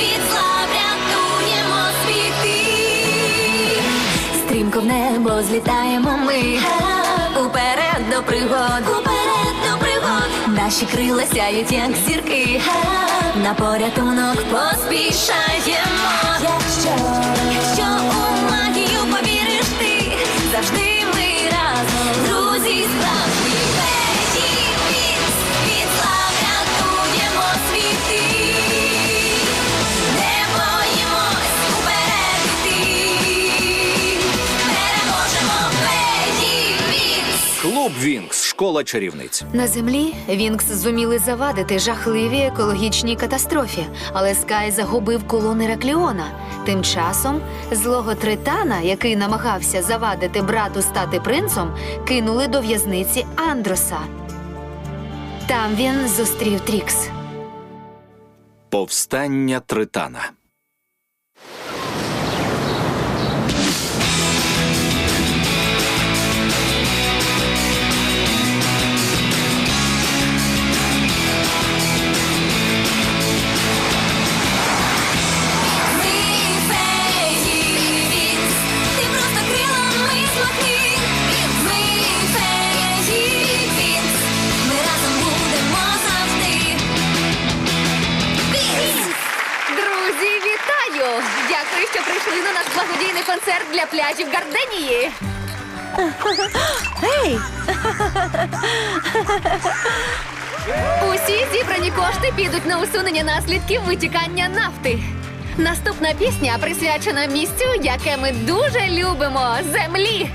від зла врятуємо світи. Стрімко в небо злітаємо ми. Уперед до пригод, уперед до пригод. Наші крила сяють, як зірки. На порятунок поспішаємо. Якщо, школа чарівниць. На землі Вінкс зуміли завадити жахливій екологічній катастрофі, але Скай загубив колон Іракліона. Тим часом злого тритана, який намагався завадити брату стати принцом, кинули до в'язниці Андроса. Там він зустрів Трікс. Повстання Тритана. Прийшли на наш благодійний концерт для пляжів Гарденії. Усі зібрані кошти підуть на усунення наслідків витікання нафти. Наступна пісня присвячена місцю, яке ми дуже любимо землі.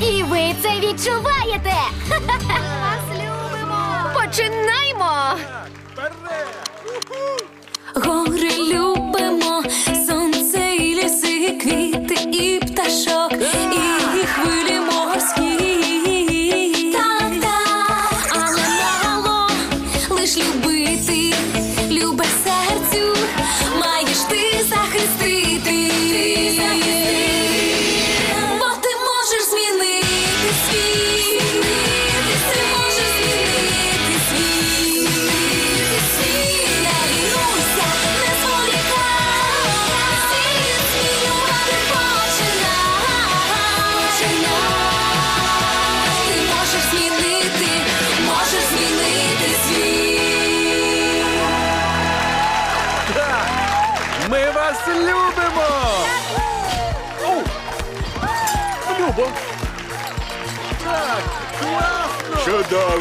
І ви це відчуваєте! Вас любимо! Починаймо! Гори любимо, квіти і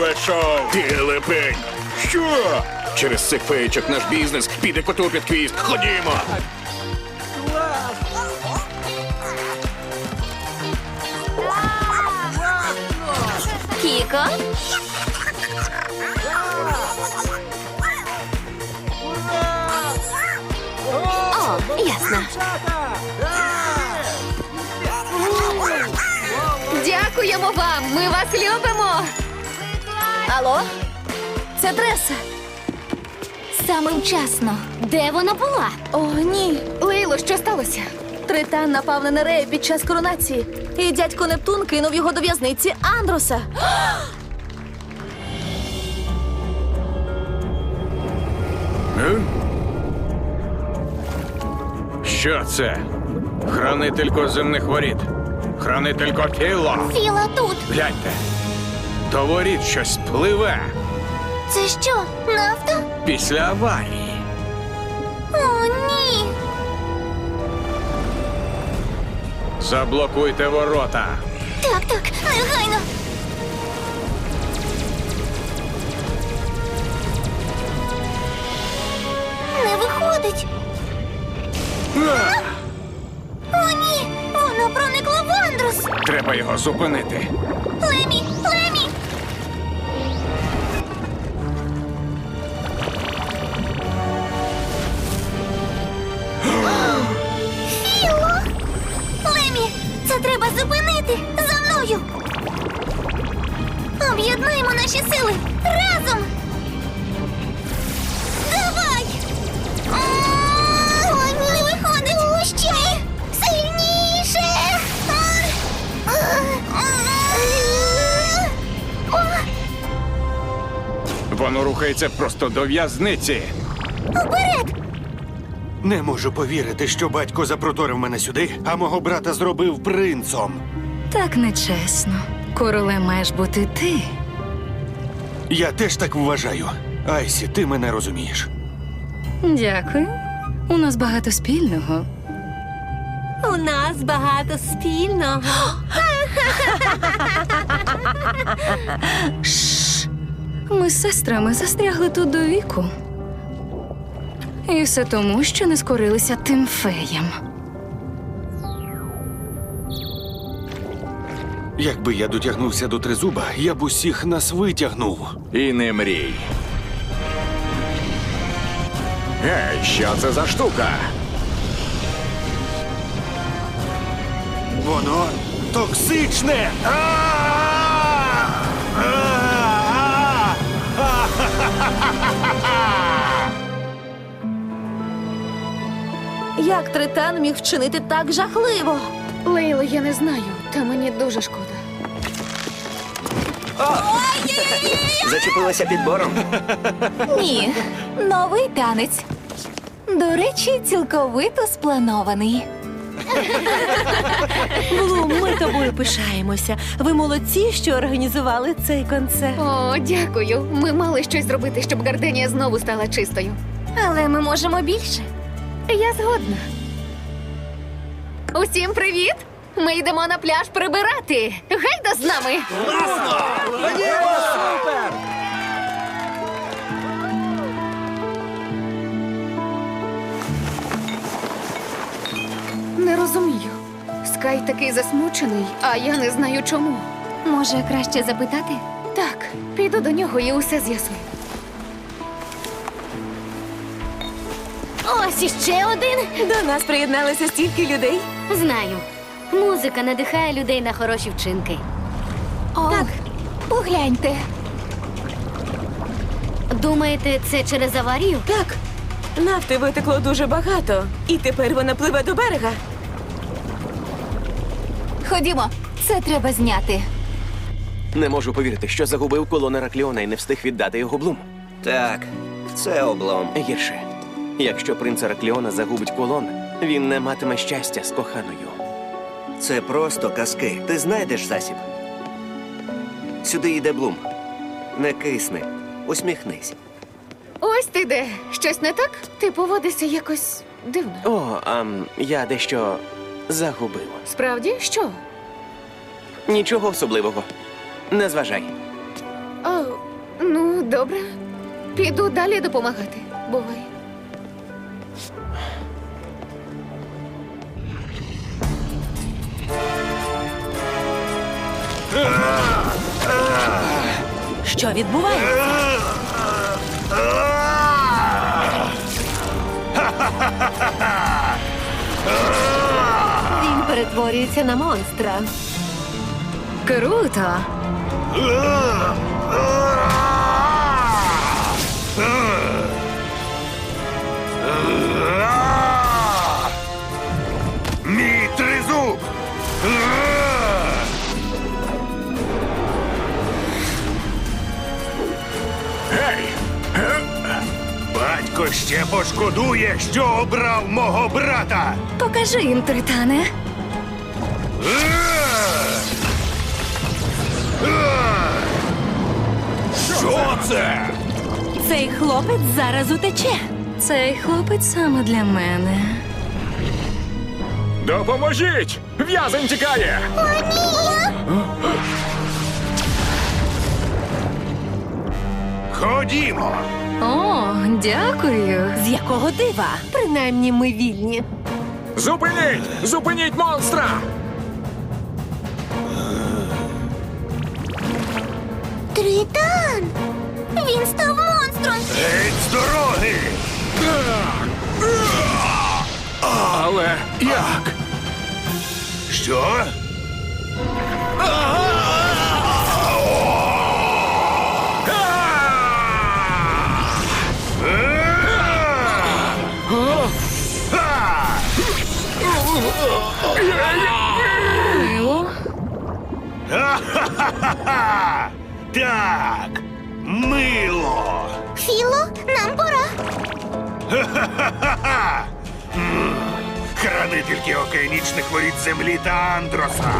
Чудове шоу! Тілепень! Що? Через цих феєчок наш бізнес піде коту під хвіст. Ходімо! Кіко, о, ясно. Дякуємо вам! Ми вас любимо! Алло? Це Треса. Саме вчасно. Де вона була? О, ні. Лейло, що сталося? Тритан напав на Нерея під час коронації. І дядько Нептун кинув його до в'язниці Андроса. Е? Що це? Хранителько земних воріт. Хранителько Філо. Філа тут. Гляньте. До воріт щось пливе Це що, нафта? після аварії. О, ні. Заблокуйте ворота. Так, так, негайно. Не виходить. О, ні! Вона проникла в Андрус! Треба його зупинити. Лемі! Рухається просто до в'язниці. Уперед! Не можу повірити, що батько запроторив мене сюди, а мого брата зробив принцом. Так нечесно. Королем маєш бути ти. Я теж так вважаю. Айсі, ти мене розумієш. Дякую. У нас багато спільного. У нас багато спільного. Ми з сестрами застрягли тут до віку. І все тому, що не скорилися тим феям. Якби я дотягнувся до тризуба, я б усіх нас витягнув. І не мрій. Гей, що це за штука? Воно токсичне. А-а-а! Як міг вчинити так жахливо? Лейло, я не знаю, та мені дуже шкода. Зачепилася підбором. Ні, новий танець. До речі, цілковито спланований. Блум, ми тобою пишаємося. Ви молодці, що організували цей концерт. О, дякую. Ми мали щось зробити, щоб Гарденія знову стала чистою. Але ми можемо більше. Я згодна. Усім привіт! Ми йдемо на пляж прибирати. Гайда з нами! Не розумію. Скай такий засмучений, а я не знаю чому. Може, краще запитати? Так, піду до нього і усе з'ясую. Ось іще один. До нас приєдналося стільки людей. Знаю. Музика надихає людей на хороші вчинки. О, так, погляньте. Думаєте, це через аварію? Так, нафти витекло дуже багато, і тепер вона пливе до берега. Ходімо, це треба зняти. Не можу повірити, що загубив колон Ракліона і не встиг віддати його Блум. Так, це облом. Гірше. Якщо принц Ракліона загубить колон, він не матиме щастя з коханою. Це просто казки. Ти знайдеш засіб. Сюди йде Блум. Не кисни. Усміхнись. Ось ти де. Щось не так? Ти поводишся якось дивно. О, а я дещо загубив. Справді, що? Нічого особливого. Не зважай. О, ну, добре. Піду далі допомагати. Бувай. Що відбувається? Він перетворюється на монстра. Круто! Батько ще пошкодує, що обрав мого брата. Покажи їм, Тритане. Що це? Цей хлопець зараз утече. Цей хлопець саме для мене. Допоможіть! В'язень тікає! Ходімо. О, дякую. З якого дива? Принаймні ми вільні. Зупиніть! Зупиніть монстра! Тритан! Він став монстром! Геть з дороги! Але як? Що? Мило. Так, мило. Філо, нам пора. Ха-ха-ха! хранительки океанічних воріт землі та Андроса.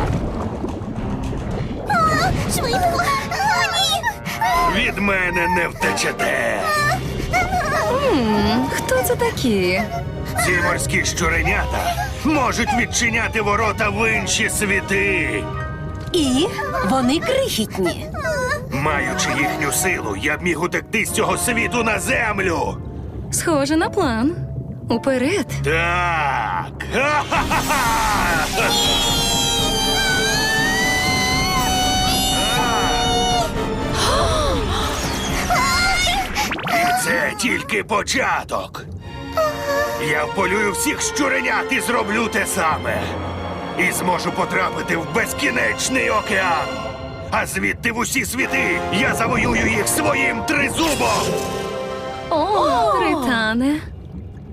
Швидко! О, ні! Від мене не втечете. Хто це такі? Ці морські щуренята можуть відчиняти ворота в інші світи. І вони крихітні. Маючи їхню силу, я б міг утекти з цього світу на землю. Схоже на план. Уперед. Так. І це тільки початок. Я вполюю всіх щуренят і зроблю те саме. І зможу потрапити в безкінечний океан. А звідти в усі світи я завоюю їх своїм тризубом. О, Тритане.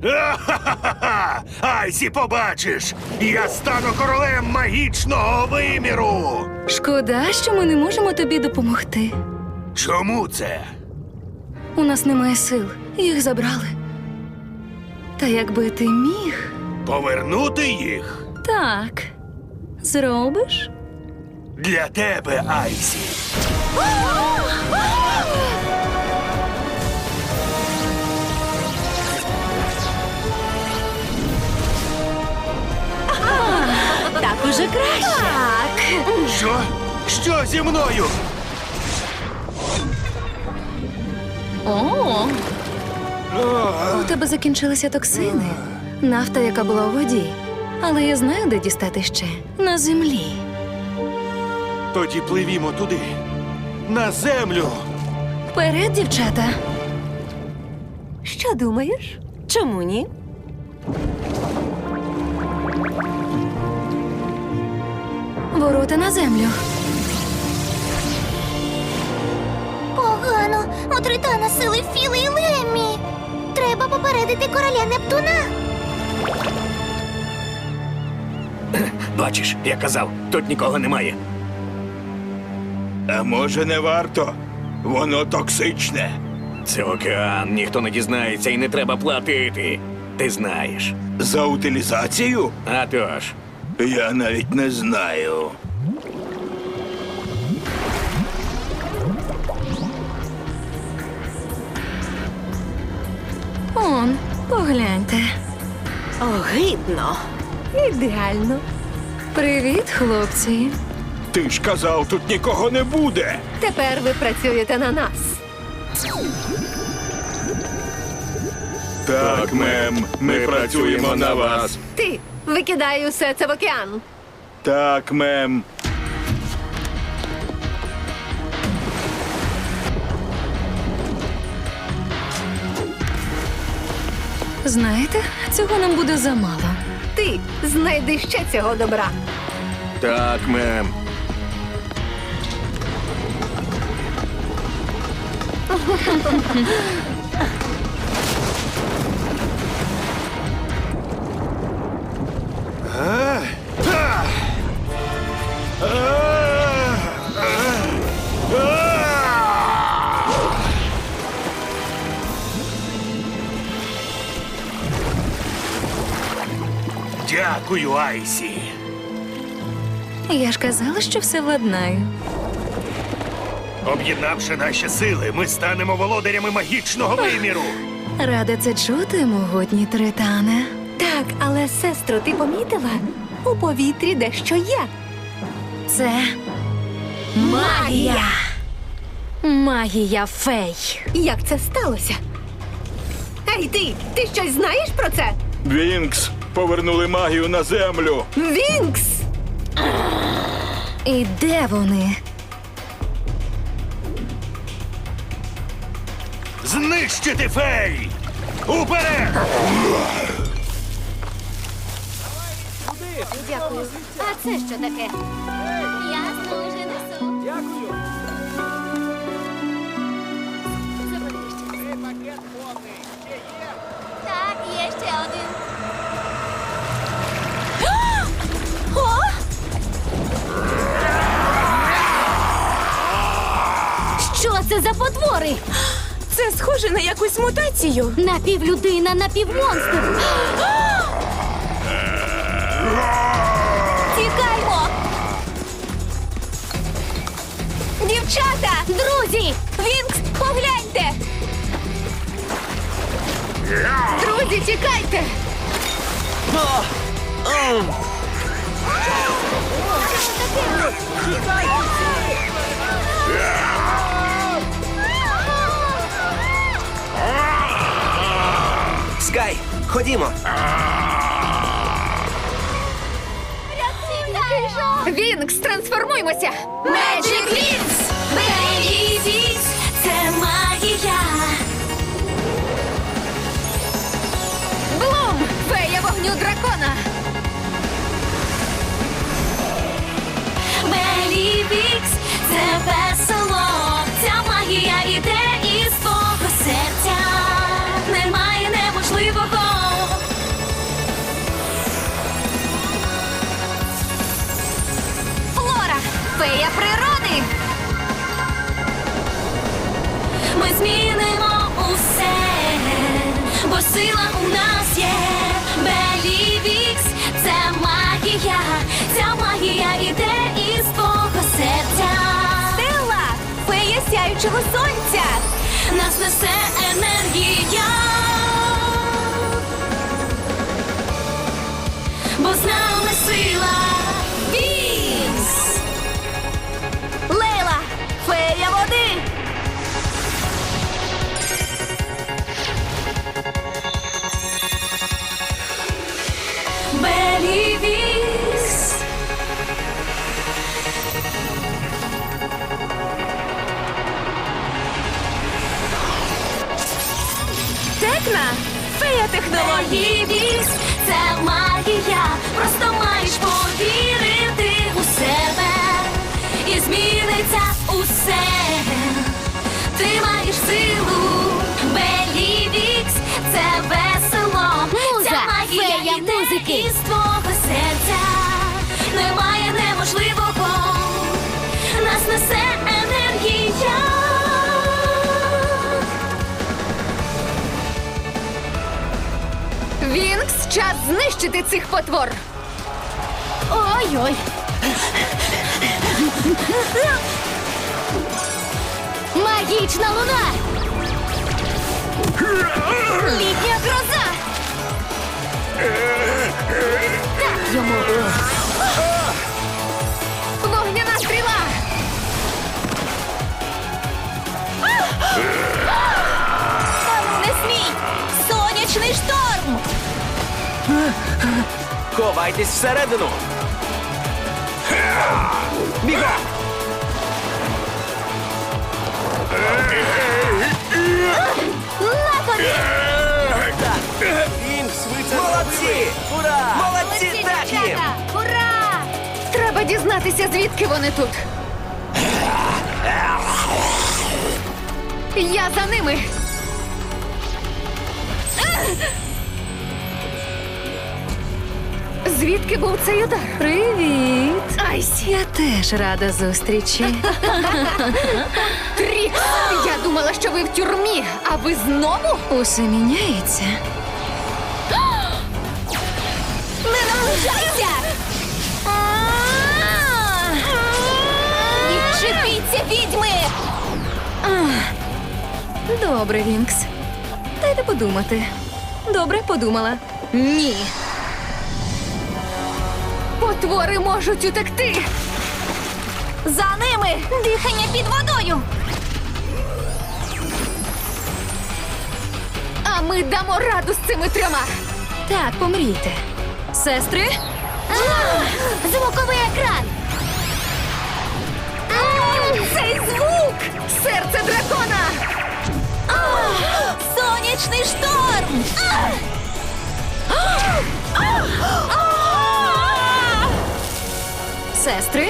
Ха-ха-ха! Айсі, побачиш! Я стану королем магічного виміру! Шкода, що ми не можемо тобі допомогти. Чому це? У нас немає сил. Їх забрали. Та якби ти міг, Повернути їх? так. Зробиш? Для тебе, Айсі. Так уже краще. Що? Що зі мною? О. У тебе закінчилися токсини. Нафта, яка була у воді. Але я знаю, де дістати ще. На землі. Тоді пливімо туди. На землю. Вперед, дівчата. Що думаєш? Чому ні? Ворота на землю. Погано! У Тритана сили Філи і Леммі! Треба попередити короля Нептуна! Бачиш, я казав, тут нікого немає. А може не варто? Воно токсичне. Це океан, ніхто не дізнається і не треба платити. Ти знаєш. За утилізацію? А тож. Я навіть не знаю. Он, погляньте. Огидно. Ідеально. Привіт, хлопці. Ти ж казав, тут нікого не буде. Тепер ви працюєте на нас. Так, мем, ми працюємо на вас. Ти викидай усе це в океан. Так, мем. Знаєте, цього нам буде замало. Ти знайди ще цього добра. Так, мем. Дякую, Айсі. Я ж казала, що все владнаю. Об'єднавши наші сили, ми станемо володарями магічного виміру. Рада це чути, могутній Тритане. Так, але сестро, ти помітила? У повітрі дещо є. Це магія. Магія фей. Як це сталося? Ей, ти! Ти щось знаєш про це? Вінкс повернули магію на землю. Вінкс! І де вони? Знищити фей! Уперед! Дякую. А це що таке? Ясно, уже несу. Дякую. Так, є ще один. Що це за потвори? Це схоже на якусь мутацію. Напівлюдина, напівмонстр. Тікаймо! Дівчата! Друзі! Вінкс, погляньте! Друзі, тікайте! Скай, ходімо. Вінкс, трансформуймося! Magic Wings! Baby Wings! Це магія! Блум! Фея вогню дракона! Белі Вікс! Це весело! Ця магія іде сила у нас є. Белівікс, це магія, ця магія іде із твого серця. Сила Фея сяючого сонця! Нас несе енергія. Текна! Фея технології! Це магія, просто маєш повірити час знищити цих потвор! Ой-ой. Магічна луна! Ховайтесь всередину. Бігом! На тобі! Вінкс, ви це Молодці! Ура! Молодці, так їм! Ура! Треба дізнатися, звідки вони тут. Я за ними. Звідки був цей удар? Привіт! Айсі! Я теж рада зустрічі. Трікс! Я думала, що ви в тюрмі, а ви знову? Усе міняється. Не наближайся! Відчепіться, відьми! Добре, Вінкс. Дайте подумати. Добре, подумала. Ні. Потвори можуть утекти. За ними! Дихання під водою! А ми дамо раду з цими трьома. Так, помрійте. Сестри, Звуковий екран. Цей звук! Серце дракона! Сонячний шторм! Сестри.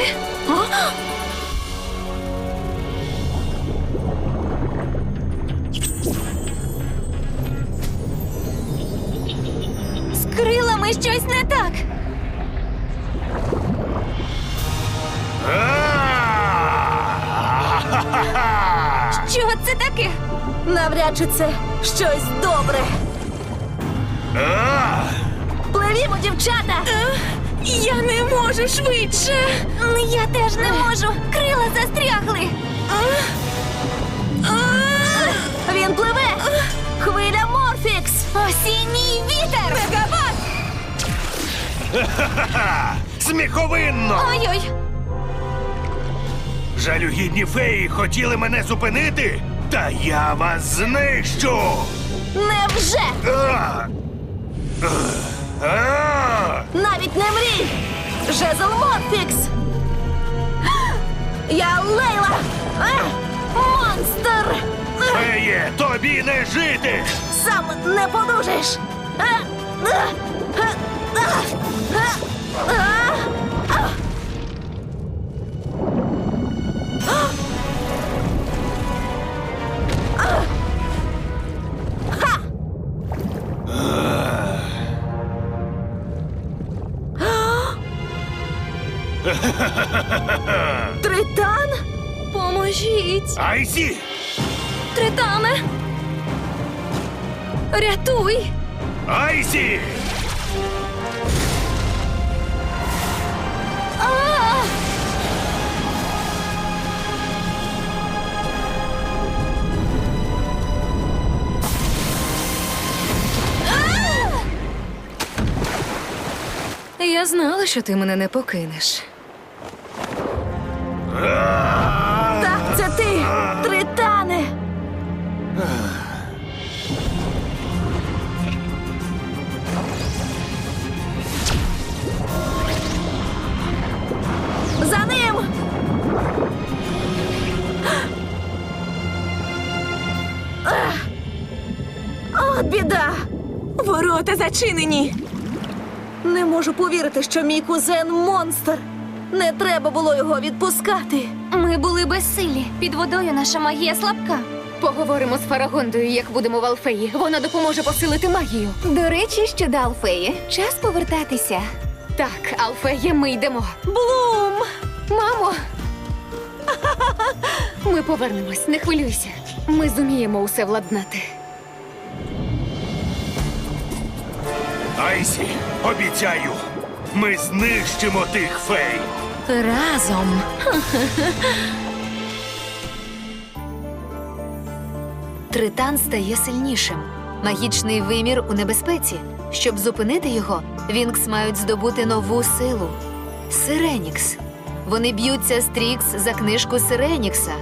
З крилами щось не так! Що це таке? Навряд чи це щось добре. Пливімо, дівчата! Я не можу швидше. Я теж не можу. Крила застрягли. Він пливе! Хвиля Морфікс! Осінній вітер. Мегабат! Ха! Сміховинно! Ой-ой. Жалюгідні феї хотіли мене зупинити? Та я вас знищу! Невже! А! А! Навіть не мрій! Жезл Морфікс! Я Лейла! Монстр! Феє, тобі не жити! Сам не подужиш! А! А! А! А! А! А! Поможіть! Айсі! Тритане! Рятуй! Айсі! Я знала, що ти мене не покинеш. Зачинені. Не можу повірити, що мій кузен монстр. Не треба було його відпускати. Ми були безсилі. Під водою наша магія слабка. Поговоримо з Фарагондою, як будемо в Алфеї. Вона допоможе посилити магію. До речі, щодо Алфеї, час повертатися. Так, Алфеє, ми йдемо. Блум! Мамо! Ми повернемось, не хвилюйся. Ми зуміємо усе владнати. Айсі, обіцяю, ми знищимо тих фей! Разом. Тритан стає сильнішим. Магічний вимір у небезпеці. Щоб зупинити його, Вінкс мають здобути нову силу Сиренікс. Вони б'ються з Трікс за книжку Сиренікса.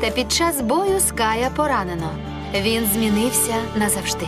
Та під час бою Ская поранено. Він змінився назавжди.